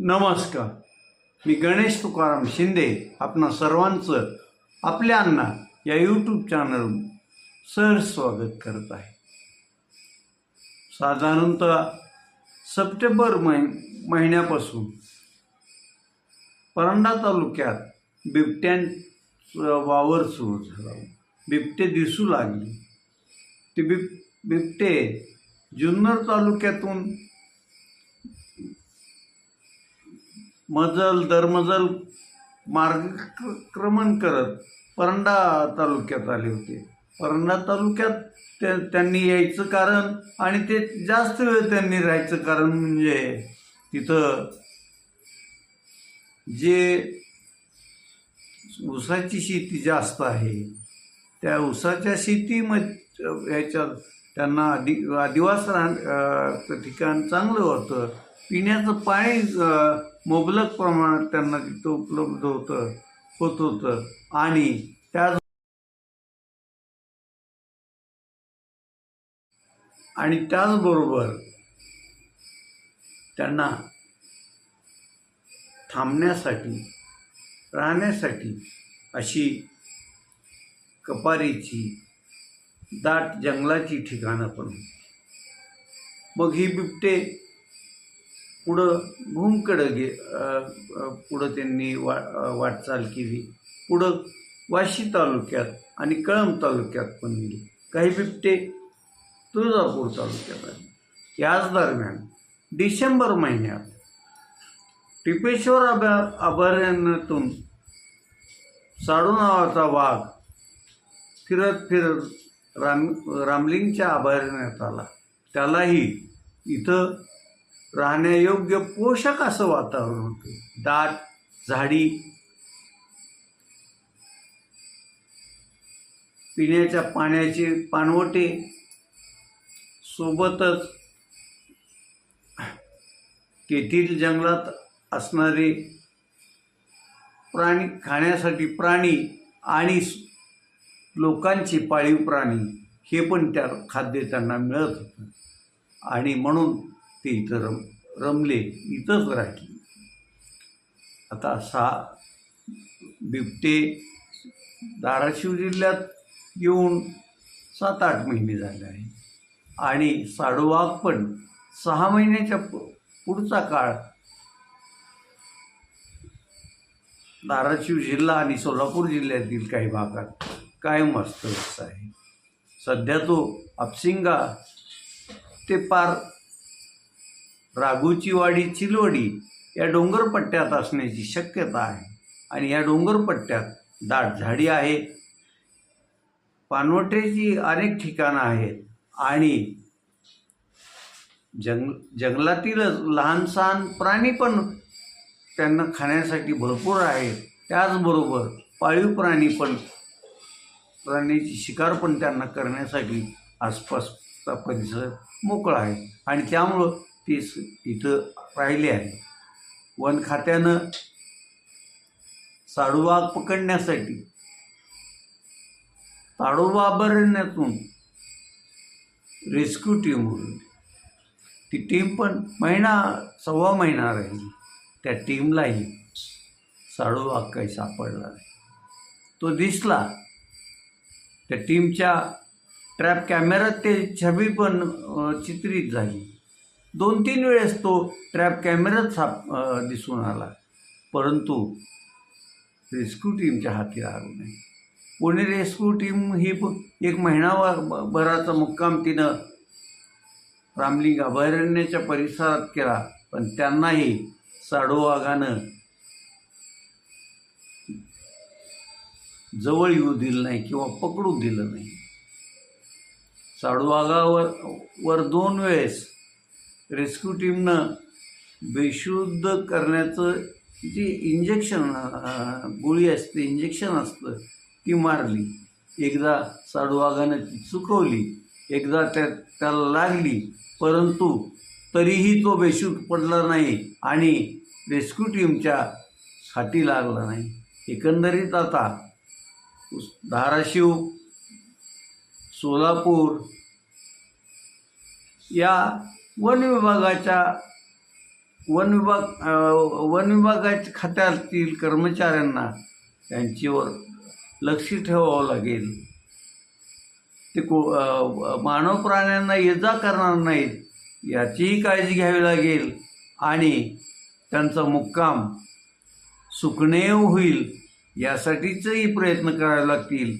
नमस्कार. मी गणेश तुकाराम शिंदे आपणा सर्वांचं आपल्या या यूट्यूब चॅनल सर स्वागत करत आहे. साधारणतः सप्टेंबर महिन महिन्यापासून परंडा तालुक्यात बिबट्यांचा वावर सुरू झाला. बिबटे दिसू लागले. ते बिब बिबटे जुन्नर तालुक्यातून मजल दरमजल मार्गक्रमण करत परंडा तालुक्यात आले होते. परंडा तालुक्यात त्या त्यांनी यायचं कारण आणि ते जास्त वेळ त्यांनी राहायचं कारण म्हणजे तिथं जे ऊसाची शेती जास्त आहे त्या ऊसाच्या शेतीमध्ये ह्याच्यात त्यांना आदि आदिवास राहण ठिकाण चांगलं होतं. पिण्याचं पाणी मुबलक प्रमाणात त्यांना तिथं उपलब्ध होतं होत होतं. आणि त्याच आणि त्याचबरोबर त्यांना थांबण्यासाठी राहण्यासाठी अशी कपारीची दाट जंगलाची ठिकाणं पण होती. मग ही बिबटे पुढं भूमकडं गे पुढं त्यांनी वा वाटचाल केली. पुढं वाशी तालुक्यात आणि कळंब तालुक्यात पण गेली. काही बिबटे तुळजापूर तालुक्यात आले. याच दरम्यान डिसेंबर महिन्यात टिपेश्वर अभया अभयारण्यातून साडू नावाचा वाघ फिरत फिरत राम रामलिंगच्या अभयारण्यात आला. त्यालाही इथं राहण्यायोग्य पोषक असं वातावरण होतं. दाट झाडी पिण्याच्या पाण्याचे पाणवटे सोबतच तेथील जंगलात असणारे प्राणी खाण्यासाठी प्राणी आणि लोकांचे पाळीव प्राणी हे पण त्या खाद्य त्यांना मिळत होतं. आणि म्हणून ते इतर रमले इथंच राहिली. आता सा बिबटे धाराशिव जिल्ह्यात येऊन सात आठ महिने झाले आहे आणि साडूवाघ पण सहा महिन्याच्या पु- पुढचा काळ धाराशिव जिल्हा आणि सोलापूर जिल्ह्यातील काही भागात कायम वास्तव्यास आहे. सध्या तो अपसिंगा ते पार राघूची वाडी चिलवडी या डोंगरपट्ट्यात असण्याची शक्यता आहे. आणि या डोंगरपट्ट्यात दाट झाडी आहे. पानवटेची अनेक ठिकाणं आहेत. आणि जंग जंगलातीलच लहान सहान प्राणी पण त्यांना खाण्यासाठी भरपूर आहेत. त्याचबरोबर पाळीव प्राणी पण प्राण्याची शिकार पण त्यांना करण्यासाठी आसपासचा परिसर मोकळा आहे. आणि त्यामुळं ते इथं राहिले आहे. वन खात्यानं साडूवाघ पकडण्यासाठी ताडोबा अभयारण्यातून रेस्क्यू टीम होती. ती टीम पण महिना सव्वा महिना राहिली. त्या टीमलाही साडूवाघ काही सापडला नाही. तो दिसला. त्या टीमच्या ट्रॅप कॅमेऱ्यात ते छबी पण चित्रित झाली. दोन तीन वेळेस तो ट्रॅप कॅमेरात साप दिसून आला. परंतु रेस्क्यू टीमच्या हाती लागू नाही. पुणे रेस्क्यू टीम ही एक महिना भराचा मुक्काम तिनं रामलिंग अभयारण्याच्या परिसरात केला. पण त्यांनाही साडोवाघानं जवळ येऊ दिलं नाही किंवा पकडू दिलं नाही. साडूवाघावर वर दोन वेळेस रेस्क्यू टीमनं बेशुद्ध करण्याचं जी इंजेक्शन गोळी असते इंजेक्शन असतं ती मारली. एकदा साडूवाघानं ती चुकवली एकदा त्या त्याला लागली परंतु तरीही तो बेशुद्ध पडला नाही आणि रेस्क्यू टीमच्या साठी लागला नाही. एकंदरीत आता धाराशिव सोलापूर या वन विभागाच्या वन विभाग वन विभागाच्या खात्यातील कर्मचाऱ्यांना त्यांच्यावर लक्ष ठेवावं लागेल. ते को मानव प्राण्यांना ये जा करणार नाहीत याचीही काळजी घ्यावी लागेल आणि त्यांचा मुक्काम सुकणेव होईल यासाठीचही प्रयत्न करावे लागतील.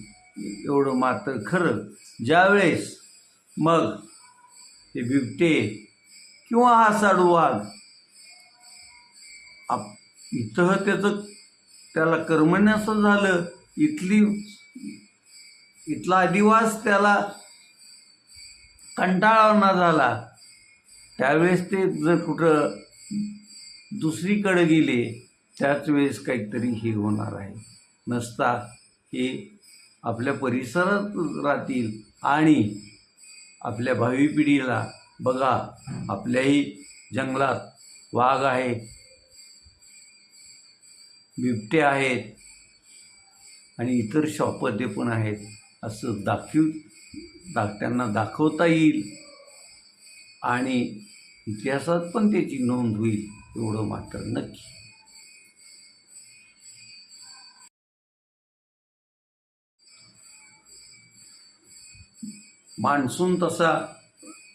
एवढं मात्र खरं. ज्यावेळेस मग हे बिबटे किंवा हा साडूवाघ आप इथं त्याचं त्याला कर्मण्याचं झालं इथली इथला अधिवास त्याला कंटाळवणा झाला. त्यावेळेस ते जर कुठं दुसरीकडे गेले त्याच वेळेस काहीतरी हे होणार आहे. नसता हे आपल्या परिसरात राहतील आणि आपल्या भावी पिढीला बघा आपल्याही जंगलात वाघ आहे बिबटे आहेत आणि इतर शॉपदे पण आहेत. असं दाखव दा त्यांना दाखवता येईल आणि इतिहासात पण त्याची नोंद होईल एवढं मात्र नक्की. मान्सून तसा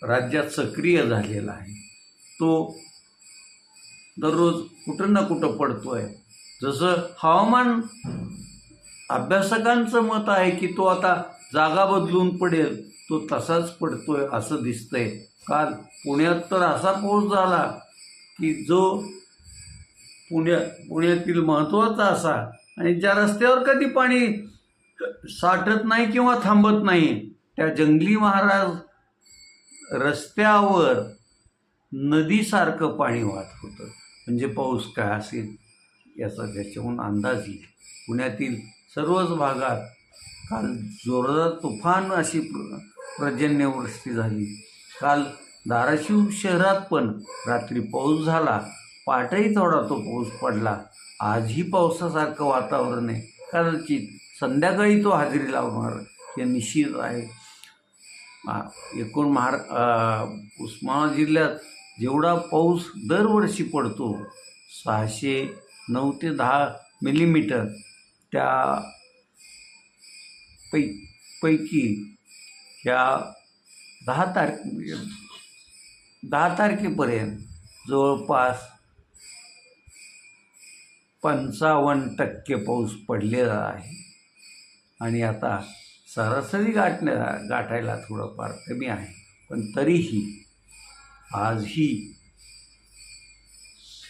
राज्यात सक्रिय झालेला आहे. तो दररोज कुठं ना कुठं पडतो आहे जसं हवामान अभ्यासकांचं मत आहे की तो आता जागा बदलून पडेल तो तसाच पडतोय असं दिसतंय. काल पुण्यात तर असा पाऊस झाला की जो पुण्या पुण्यातील महत्त्वाचा असा आणि ज्या रस्त्यावर कधी पाणी साठत नाही किंवा थांबत नाही त्या जंगली महाराज रस्त्यावर नदीसारखं पाणी वाहत होतं. म्हणजे पाऊस काय असेल याचा त्याच्याहून अंदाज येईल. पुण्यातील सर्वच भागात काल जोरदार तुफान अशी प्र पर्जन्यवृष्टी झाली. काल धाराशिव शहरात पण रात्री पाऊस झाला. पाटही थोडा तो पाऊस पडला. आजही पावसासारखं वातावरण आहे. कदाचित संध्याकाळी तो हजेरी लावणार हे निश्चित आहे. एकूण महार उस्मानाबाद जिल्ह्यात जेवढा पाऊस दरवर्षी पडतो सहाशे नऊ ते दहा मिलीमीटर त्या पै पैकी ह्या दहा तारखे म्हणजे दहा तारखेपर्यंत जवळपास पंचावन्न टक्के पाऊस पडलेला आहे. आणि आता सरासरी गाठण्या गाठायला थोडंफार कमी आहे. पण तरीही आजही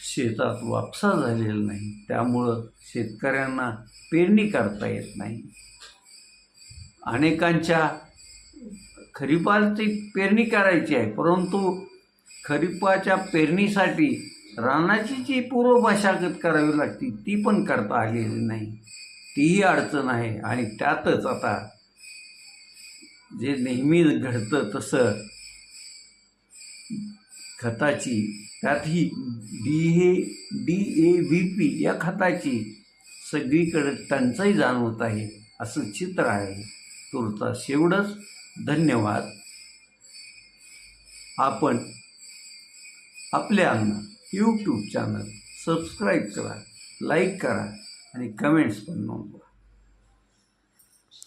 शेतात वापसा झालेला नाही. त्यामुळं शेतकऱ्यांना पेरणी करता येत नाही. अनेकांच्या खरीपाची पेरणी करायची आहे परंतु खरीपाच्या पेरणीसाठी रानाची जी पूर्व मशागत करावी लागती ती पण करता आलेली नाही. तीही अडचण आहे आणि त्यातच आता जे नेहमी घडतं तसं खताची त्यातही डी हे डी ए व्ही पी या खताची सगळीकडे टंचाई जाणवत आहे असं चित्र आहे. तुर्तास एवढंच. धन्यवाद. आपण आपले अन्न यूट्यूब चॅनल सबस्क्राईब करा लाईक करा आणि कमेंट्स पण नोंदवा.